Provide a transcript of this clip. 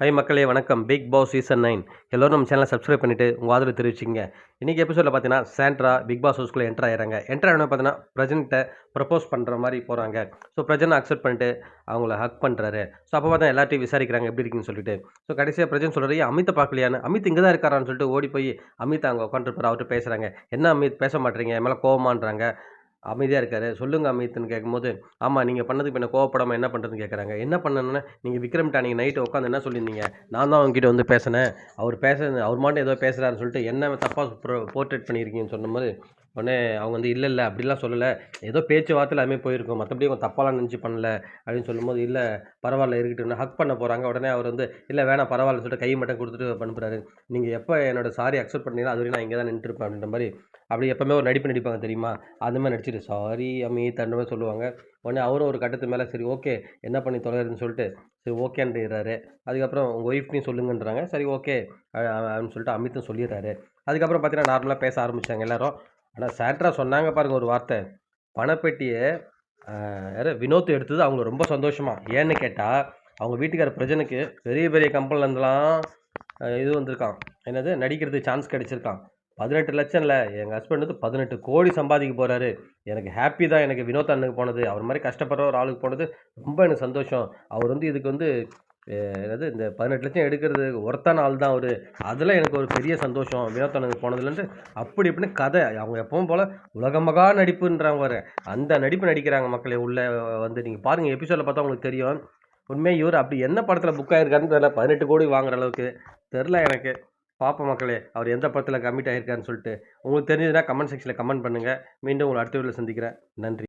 High மக்களே வணக்கம். Big Boss season nine எல்லோரும் நம்ம சேனலை சப்ஸ்கிரைப் பண்ணிவிட்டு உங்கள் ஆதரவு தெரிவிச்சிங்க இன்றைக்கி எபிசோடில் பார்த்தீங்கன்னா சாண்ட்ரா பிக் பாஸ் ஹவுஸ்க்குள்ளே என்ட்ரு ஆகிறாங்க என்ட்ரு ஆகணும் பார்த்தீங்கன்னா பிரஜன்கிட்ட ப்ரப்போஸ் பண்ணுற மாதிரி போகிறாங்க ஸோ பிரஜனை அக்செப்ட் பண்ணிட்டு அவங்கள ஹக் பண்ணுறாரு ஸோ அப்போ பார்த்தா எல்லாத்தையும் விசாரிக்கிறாங்க எப்படி இருக்குன்னு சொல்லிட்டு. ஸோ கடைசியாக பிரஜன் சொல்கிறது அமித்தை பார்க்கலையான்னு? அமித் இங்கே தான் இருக்காரான்னு சொல்லிட்டு ஓடி போய் அமித் அங்கே உட்காந்துருப்பார் அவர்கிட்ட பேசுகிறாங்க என்ன அமித்? பேச மாட்டேறீங்க. என் மேலே கோவமான்றாங்க. அமைதியாக இருக்காரு. சொல்லுங்க அமித்னு கேட்கும்போது ஆமாம் நீங்கள் பண்ணதுக்கு என்ன கோவப்படாமல் என்ன பண்ணுறதுன்னு கேட்குறாங்க என்ன பண்ணணும்னா நீங்கள் விக்ரம்கிட்ட நீங்கள் நைட்டு உட்காந்து என்ன சொல்லியிருந்தீங்க? நான் தான் அவங்ககிட்ட வந்து பேசினேன். அவர் பேச அவர் மாட்டும் ஏதோ பேசுகிறாருன்னு சொல்லிட்டு என்ன தப்பாக போர்ட்ரேட் பண்ணியிருக்கீங்கன்னு சொன்ன மாதிரி உடனே அவங்க வந்து இல்லை இல்லை அப்படிலாம் சொல்லலை. ஏதோ பேச்சுவார்த்தையில் அதுமாதிரி போயிருக்கோம். மற்றபடி அவங்க தப்பாலாம் நினச்சி பண்ணல. அப்படின்னு சொல்லும்போது இல்லை பரவாயில்ல இருக்கட்டும். ஹக் பண்ண போகிறாங்க உடனே அவர் வந்து இல்லை வேணாம் பரவாயில்ல சொல்லிட்டு கை மட்டும் கொடுத்துட்டு அனுப்புறாரு நீங்கள் எப்போ என்னோட சாரி அக்செப்ட் பண்ணீங்களோ அது வரையும் நான் இங்கே தான் நின்றுருப்பேன் அப்படின்ற மாதிரி அப்படி எப்போவுமே ஒரு நடிப்பு நடிப்பாங்க தெரியுமா? அந்த மாதிரி நடிச்சிட்டு சாரி அமித் அந்த மாதிரி சொல்லுவாங்க. உடனே அவரும் ஒரு கட்டத்து மேலே சரி ஓகே என்ன பண்ணி தொலைகிறதுன்னு சொல்லிட்டு சரி ஓகேன்றாரு அதுக்கப்புறம் உங்கள் ஒய்ஃப்னையும் சொல்லுங்கன்றாங்க. சரி ஓகே அப்படின்னு சொல்லிட்டு அமித்தும் சொல்லிடுறாரு. அதுக்கப்புறம் பார்த்தீங்கன்னா நார்மலாக பேச ஆரம்பித்தாங்க எல்லாரும். ஆனால் சேட்ரா சொன்னாங்க பாருங்கள் ஒரு வார்த்தை. பணப்பெட்டியை யார் வினோத் எடுத்தது அவங்க ரொம்ப சந்தோஷமாக ஏன்னு கேட்டால் அவங்க வீட்டுக்கார பிரஜனுக்கு பெரிய பெரிய கம்பெனிலேருந்துலாம் இது வந்திருக்கான். என்னது? நடிக்கிறதுக்கு சான்ஸ் கிடச்சிருக்கான். பதினெட்டு லட்சம் இல்லை எங்கள் ஹஸ்பண்ட் வந்து பதினெட்டு கோடி சம்பாதிக்க போகிறாரு எனக்கு ஹாப்பி தான். எனக்கு வினோத் அண்ணனுக்கு போனது. அவர் மாதிரி கஷ்டப்படுற ஒரு ஆளுக்கு போனது ரொம்ப எனக்கு சந்தோஷம். அவர் வந்து இதுக்கு வந்து என்னது இந்த பதினெட்டு லட்சம் எடுக்கிறது ஒருத்தான ஆள் தான் அவர். அதில் எனக்கு ஒரு பெரிய சந்தோஷம். வினோத் போனதுலேருந்து அப்படி இப்படின்னு கதை. அவங்க எப்பவும் போல் உலகமகா நடிப்புன்றாங்க வர அந்த நடிப்பு நடிக்கிறாங்க மக்களை உள்ளே வந்து நீங்கள் பாருங்கள் எபிசோடில் பார்த்தா உங்களுக்கு தெரியும். உண்மையாக இவர் அப்படி என்ன படத்தில் புக் ஆகிருக்காருன்னு தெரியல. பதினெட்டு கோடி வாங்குற அளவுக்கு. தெரில எனக்கு. பார்ப்போம் மக்களே அவர் எந்த படத்தில் கமிட் ஆகிருக்காருன்னு சொல்லிட்டு. உங்களுக்கு தெரிஞ்சதுன்னா கமெண்ட் செக்ஷனில் கமெண்ட் பண்ணுங்கள் மீண்டும் உங்களை அடுத்த வீடியோவில் சந்திக்கிறேன். நன்றி.